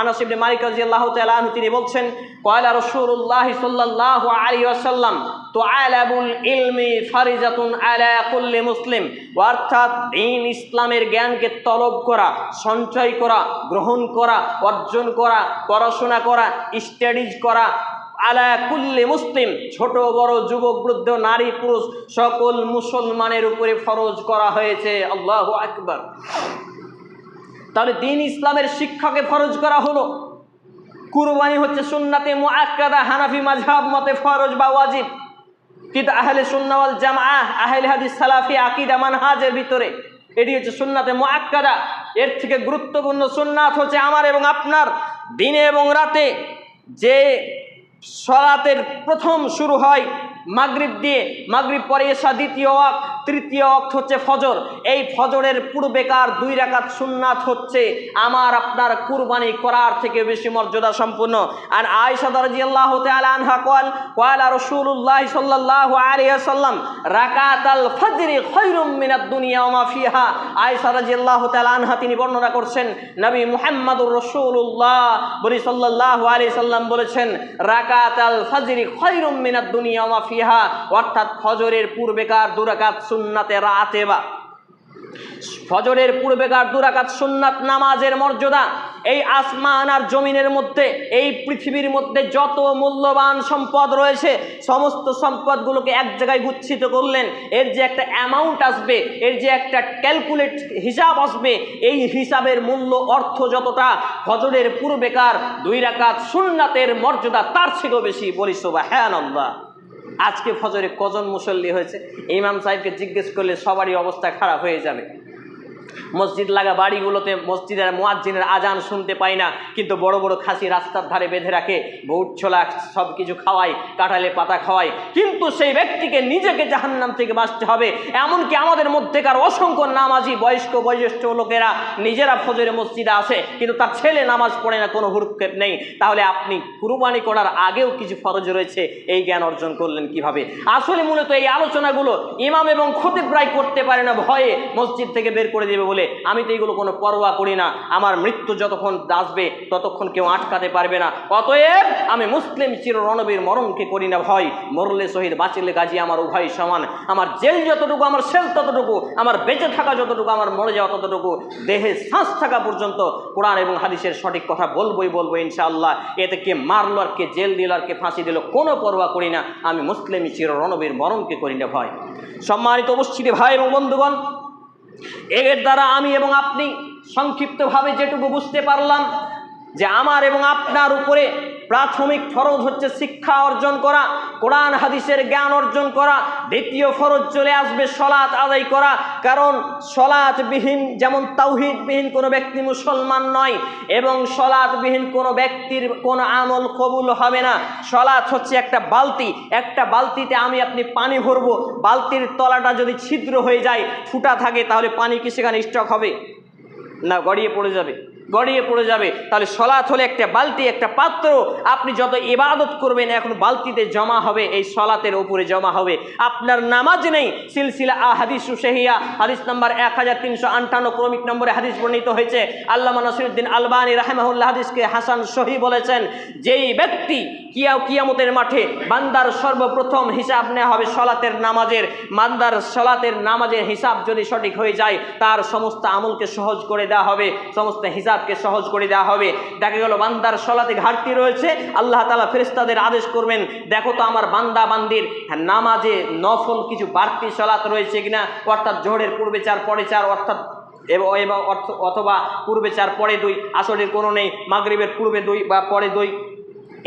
আনাস ইবনে মালিক রাদিয়াল্লাহু তাআলা আনহু তিনি বলছেন কয়লা রাসূলুল্লাহ সাল্লাল্লাহু আলাইহি ওয়াসাল্লাম তুআলাবুল ইলমি ফারিজাতুন আলা কুল্লি মুসলিম। অর্থাৎ দ্বীন ইসলামের জ্ঞানকে তলব করা, সঞ্চয় করা, গ্রহণ করা, অর্জন করা, পড়াশোনা করা, স্টাডিজ করা, আলা কুল্লি মুসলিম, ছোট, বড়, যুবক, বৃদ্ধ, নারী, পুরুষ, সকল মুসলমানের উপরে ফরজ করা হয়েছে। আল্লাহু আকবার। তাহলে দিন ইসলামের শিক্ষাকে ফরজ করা হলো। কুরবানি হচ্ছে সুন্নাতে মুআক্কাদা হানাফি মাঝহাব মতে ফরজ বা ওয়াজিব। কিন্তু আহলে সুন্নাওয়াল জামাআহ আহলে হাদিস, সালাফি, আকীদা, মানহাজের ভিতরে এটি হচ্ছে সুন্নাতে মুআক্কাদা। এর থেকে গুরুত্বপূর্ণ সুন্নাত হচ্ছে আমার এবং আপনার। দিনে এবং রাতে যে সলাতের প্রথম শুরু হয়, মাগরিব দিয়ে, মাগরিব পরে এসা দ্বিতীয় অক তৃতীয় অক্ত হচ্ছে ফজর। এই ফজরের পূর্বেকার দুই রাকাত সুন্নাত হচ্ছে আমার আপনার কুরবানি করার থেকে বেশি মর্যাদা সম্পূর্ণ আর আয়েশা রাদিয়াল্লাহু তাআলা আনহা কল ওয়ালা রাসূলুল্লাহ সাল্লাল্লাহু আলাইহি ওয়াসাল্লাম, রাকাতাল ফজরি খায়রুম মিনাদ দুনিয়া ওয়া মা ফিহা। আয়েশা রাদিয়াল্লাহু তাআলা আনহা তিনি বর্ণনা করছেন, নবী মুহাম্মদুর রাসূলুল্লাহ। বলি, সাল্লাল্লাহু আলাইহি সাল্লাম বলেছেন, রাকাতাল ফজরি খায়রুম মিনাদ দুনিয়া ওয়া ফিহা। অর্থাৎ ফজরের পূর্বেকার দুরাকাত সুন্নাতে রাতে বা ফজরের পূর্বেকার দুরাকাত সুন্নাত, নামাজের মর্যাদা? এই আসমান আর জমিনের মধ্যে, এই পৃথিবীর মধ্যে যত মূল্যবান সম্পদ রয়েছে, সমস্ত সম্পদগুলোকে এক জায়গায় গুচ্ছিত করলেন। এর যে একটা অ্যামাউন্ট আসবে, এর যে একটা ক্যালকুলেট হিসাব আসবে, এই হিসাবের মূল্য, অর্থ যতটা, ফজরের পূর্বেকার দুই রাকাত সুন্নাতের মর্যাদা, তার থেকেও বেশি বলি সোবা হ্যাঁ আল্লাহ আজকে ফজরে কজন মুসল্লি হয়েছে? ইমাম সাহেবকে জিজ্ঞেস করলে সবারই অবস্থা খারাপ হয়ে যাবে। মসজিদ লাগা বাড়িগুলোতে মসজিদের মোয়াজ্জিনের আজান শুনতে পাই না, কিন্তু বড় বড় খাসি রাস্তার ধারে বেঁধে রাখে, বউট ছোলা সব কিছু খাওয়ায় কাঁঠালে পাতা খাওয়ায় কিন্তু সেই ব্যক্তিকে নিজেকে জাহান্নাম থেকে বাঁচতে হবে, এমনকি আমাদের মধ্যেকার অসংখ্য নামাজি বয়স্ক বয়োজ্যেষ্ঠ লোকেরা নিজেরা ফজরে মসজিদে আসে, কিন্তু তার ছেলে নামাজ পড়ে না, কোনো হুরক্ষেপ নেই। তাহলে আপনি কুরবানি করার আগেও কিছু ফরজ রয়েছে, এই জ্ঞান অর্জন করলেন কীভাবে? আসলে মূলত এই আলোচনাগুলো ইমাম এবং খতিব প্রায় করতে পারে না, ভয়ে মসজিদ থেকে বের করে দেবে। বলে আমি তো এইগুলো কোনো পরোয়া করি না। আমার মৃত্যু যতক্ষণ আসবে, ততক্ষণ কেউ আটকাতে পারবে না। অতএব আমি মুসলিম চির রণবীর মরণকে করি না ভয়। মরলে শহীদ, বাঁচিলে গাজী আমার উভয় সমান। আমার জেল যতটুকু, আমার সেল ততটুকু, আমার বেঁচে থাকা যতটুকু, আমার মরে যাওয়া ততটুকু, দেহে শ্বাস থাকা পর্যন্ত কোরআন এবং হাদিসের সঠিক কথা বলবোই বলব ইনশাআল্লাহ। এতে কে মারলো আর কে জেল দিল আর কে ফাঁসি দিল, কোনো পরোয়া করি না। আমি মুসলিম চির রণবীর মরণকে করি না ভয়। সম্মানিত উপস্থিতি ভাই এবং বন্ধুগণ এর দ্বারা আমি এবং আপনি সংক্ষিপ্তভাবে যেটুকু বুঝতে পারলাম যে আমার এবং আপনার উপরে প্রাথমিক ফরজ হচ্ছে শিক্ষা অর্জন করা, কোরআন, হাদিসের জ্ঞান অর্জন করা, দ্বিতীয় ফরজ চলে আসবে সলাৎ আদায় করা, কারণ সলাৎবিহীন যেমন তাওহিদবিহীন কোনো ব্যক্তি মুসলমান নয় এবং সলাৎবিহীন কোনো ব্যক্তির কোনো আমল কবুল হবে না। সলাৎ হচ্ছে একটা বালতি, একটা বালতিতে আমি আপনি পানি ভরবো, বালতির তলাটা যদি ছিদ্র হয়ে যায়, ফুটা থাকে, তাহলে পানি কি সেখানে স্টক হবে? না, গড়িয়ে পড়ে যাবে। গড়িয়ে পড়ে যাবে। তাহলে সলাৎ হলে একটা বালতি, একটা পাত্র, আপনি যত ইবাদত করবেন, এখন বালতিতে জমা হবে, এই সলাতের উপরে জমা হবে। আপনার নামাজ নেই, সিলসিলা হাদিস সেহিয়া হাদিস নাম্বার এক হাজার তিনশো আটান্ন, ক্রমিক নম্বরে হাদিস বর্ণিত হয়েছে। আল্লাহ নাসিরুদ্দিন আলবানী রাহেমাহুল্লাহ হাদিসকে হাসান সহি বলেছেন, যেই ব্যক্তি কিয়া, কিয়ামতের মাঠে বান্দার সর্বপ্রথম হিসাব নেওয়া হবে সলাতের নামাজের, বান্দার সলাতের নামাজের হিসাব যদি সঠিক হয়ে যায়, তার সমস্ত আমলকে সহজ করে দেওয়া হবে, সমস্ত হিসাবকে সহজ করে দেওয়া হবে। দেখা গেল বান্দার সলাতে ঘাটতি রয়েছে। আল্লাহ তালা ফেরেস্তাদের আদেশ করবেন, দেখো তো আমার বান্দা বান্দির নামাজে নফল কিছু বাড়তি সলাত রয়েছে কিনা? অর্থাৎ জোহরের পূর্বে চার, পরে চার, অর্থাৎ এবং অথবা পূর্বে চার, পরে দুই, আসরের কোনো নেই, মাগরীবের পূর্বে দুই বা পরে দুই।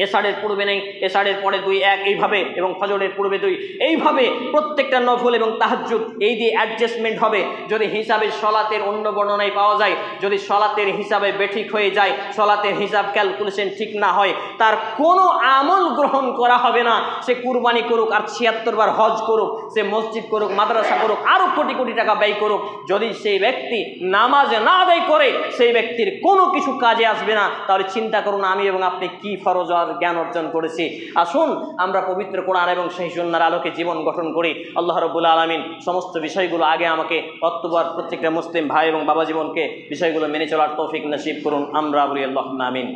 এসারের পূর্বে নেই এসারের পরে দুই এক, এইভাবে এবং ফজরের পূর্বে দুই। এইভাবে প্রত্যেকটা নফল এবং তাহাজ্জুদ এই দিয়ে অ্যাডজাস্টমেন্ট হবে। যদি হিসাবে সলাতের অন্য বর্ণনায় পাওয়া যায়, যদি সলাতের হিসাবে বেঠিক হয়ে যায়, সলাতের হিসাব ক্যালকুলেশন ঠিক না হয়, তার কোনো আমল গ্রহণ করা হবে না। সে কুরবানি করুক আর ছিয়াত্তর বার হজ করুক, সে মসজিদ করুক, মাদ্রাসা করুক আরও কোটি কোটি টাকা ব্যয় করুক, যদি সেই ব্যক্তি নামাজ না আদায় করে, সেই ব্যক্তির কোনো কিছু কাজে আসবে না, তাহলে চিন্তা করুন আমি এবং আপনি কি ফরজ পড়ার জ্ঞান অর্জন করেছি। আসুন, আমরা পবিত্র কোরআন এবং সেই সুন্নার আলোকে জীবন গঠন করি। আল্লাহ রবুল্লা আলমিন সমস্ত বিষয়গুলো আগে আমাকে অক্টোবর প্রত্যেকটা মুসলিম ভাই এবং বাবা জীবনকে বিষয়গুলো মেনে চলার তৌফিক নসিব করুন। আমরা বলি আল্লাহ আমিন।